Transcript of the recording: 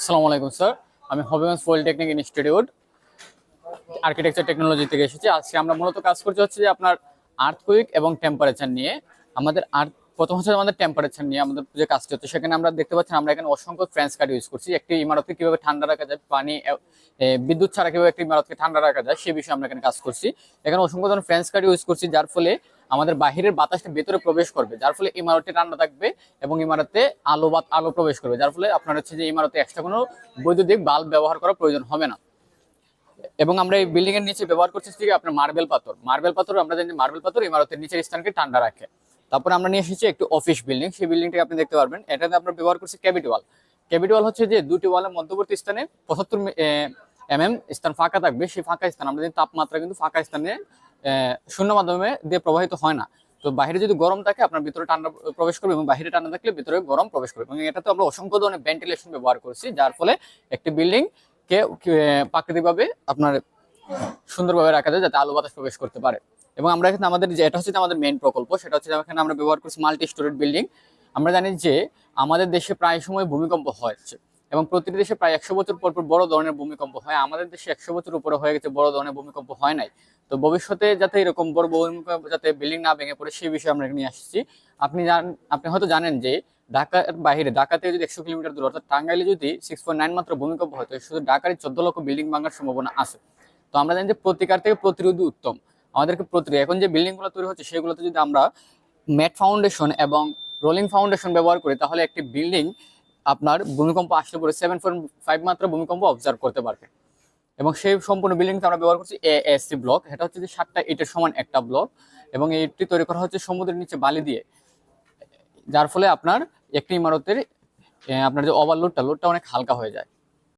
আসসালামু আলাইকুম, স্যার। আমি Habiganj polytechnic institute architecture technology থেকে এসেছি। আজকে আমরা মূলত কাজ করছি হচ্ছে যে আপনার আর্থকুইক এবং টেম্পারেচার নিয়ে। আমাদের আর্থ প্রথম হচ্ছে আমাদের টেম্পারেচার নিয়ে, আমাদের যে কাজটি হচ্ছে, সেখানে আমরা দেখতে পাচ্ছি আমরা এখানে অসংখ্য ফ্রেন্স কার্ড ইউজ করছি। একটি ইমারতকে কীভাবে ঠান্ডা রাখা যায়, পানি বিদ্যুৎ ছাড়া কীভাবে একটি ইমারতকে ঠান্ডা রাখা যায়, সে বিষয়ে আমরা এখানে কাজ করছি। এখানে অসংখ্য ধরনের ফ্রেন্স কার্ড ইউজ করছি, যার ফলে আমাদের বাহিরের বাতাসটা ভেতরে প্রবেশ করবে, যার ফলে ইমারতটি ঠান্ডা থাকবে এবং ইমারতে আলো বা আলো প্রবেশ করবে, যার ফলে আপনার হচ্ছে যে ইমারতে এক্সট্রা কোনো বৈদ্যুতিক বাল্ব ব্যবহার করার প্রয়োজন হবে না। এবং আমরা এই বিল্ডিং এর নিচে ব্যবহার করছি ঠিক আপনার মার্বেল পাথর। মার্বেল পাথর আমরা জানি মার্বেল পাথর ইমারতের নিচের স্থানকে ঠান্ডা রাখে। তারপর আমরা নিয়ে এসেছি একটি অফিস বিল্ডিং সেই বিল্ডিংটাকে আপনি দেখতে পারবেন। এটাতে আমরা ব্যবহার করছি ক্যাবিট ওয়াল ক্যাবিট ওয়াল হচ্ছে যে দুটি ওয়ালের মধ্যবর্তী স্থানে পঁচাত্তর এম এম স্থান ফাঁকা থাকবে। সেই ফাঁকা স্থান, আমরা জানি তাপমাত্রা কিন্তু ফাঁকা স্থানে শূন্য মাধ্যমে দিয়ে প্রবাহিত হয় না। তো বাইরে যদি গরম থাকে, আপনার ভিতরে ঠান্ডা প্রবেশ করবে এবং বাইরে ঠান্ডা থাকলে ভিতরে গরম প্রবেশ করবে। এবং এটাতে আমরা অসংখ্য ধরনের ভেন্টিলেশন ব্যবহার করছি, যার ফলে একটি বিল্ডিং কে প্রাকৃতিকভাবে আপনার সুন্দরভাবে রাখা যায়, যাতে আলো বাতাস প্রবেশ করতে পারে। এবং আমরা এখানে আমাদের যে, এটা হচ্ছে আমাদের মেন প্রকল্প, সেটা হচ্ছে এখানে আমরা ব্যবহার করছি মাল্টি স্টোরেড বিল্ডিং আমরা জানি যে, আমাদের দেশে প্রায় সময় ভূমিকম্প হচ্ছে এবং প্রতিটি দেশে প্রায় একশো বছর পর পর বড় ধরনের ভূমিকম্প হয়। আমাদের দেশে একশো বছর উপরে হয়ে গেছে বড় ধরনের ভূমিকম্প হয় নাই। তো ভবিষ্যতে যাতে এরকম বড় ভূমিকম্প যাতে বিল্ডিং না ভেঙে পড়ে সেই বিষয়ে আমরা নিয়ে আসছি। আপনি জান, আপনি হয়তো জানেন যে ঢাকার বাইরে, ঢাকাতে যদি একশো কিলোমিটার দূর, অর্থাৎ টাঙ্গাইলে যদি সিক্স পয়েন্ট নাইন মাত্র ভূমিকম্প হয়, তো শুধু ঢাকার চোদ্দ লক্ষ বিল্ডিং ভাঙার সম্ভাবনা আছে। তো আমরা জানি যে প্রতিকার থেকে প্রতিরোধী উত্তম। আমাদেরকে প্রতিরোধ, এখন যে বিল্ডিংগুলো তৈরি হচ্ছে, সেগুলোতে যদি আমরা ম্যাট ফাউন্ডেশন এবং রোলিং ফাউন্ডেশন ব্যবহার করি, তাহলে একটি বিল্ডিং আপনার ভূমিকম্প আসলে পরে সেভেন পয়েন্ট ফাইভ মাত্রা ভূমিকম্প অবজার্ভ করতে পারবে। এবং সেই সম্পূর্ণ বিল্ডিংটা আমরা ব্যবহার করছি এ এসসি ব্লক এটা হচ্ছে যে সাতটা ইটের সমান একটা ব্লক এবং এইটি তৈরি করা হচ্ছে সমুদ্রের নিচে বালি দিয়ে। যার ফলে আপনার একটি ইমারতের আপনার যে ওভারলোডটা লোডটা অনেক হালকা হয়ে যায়।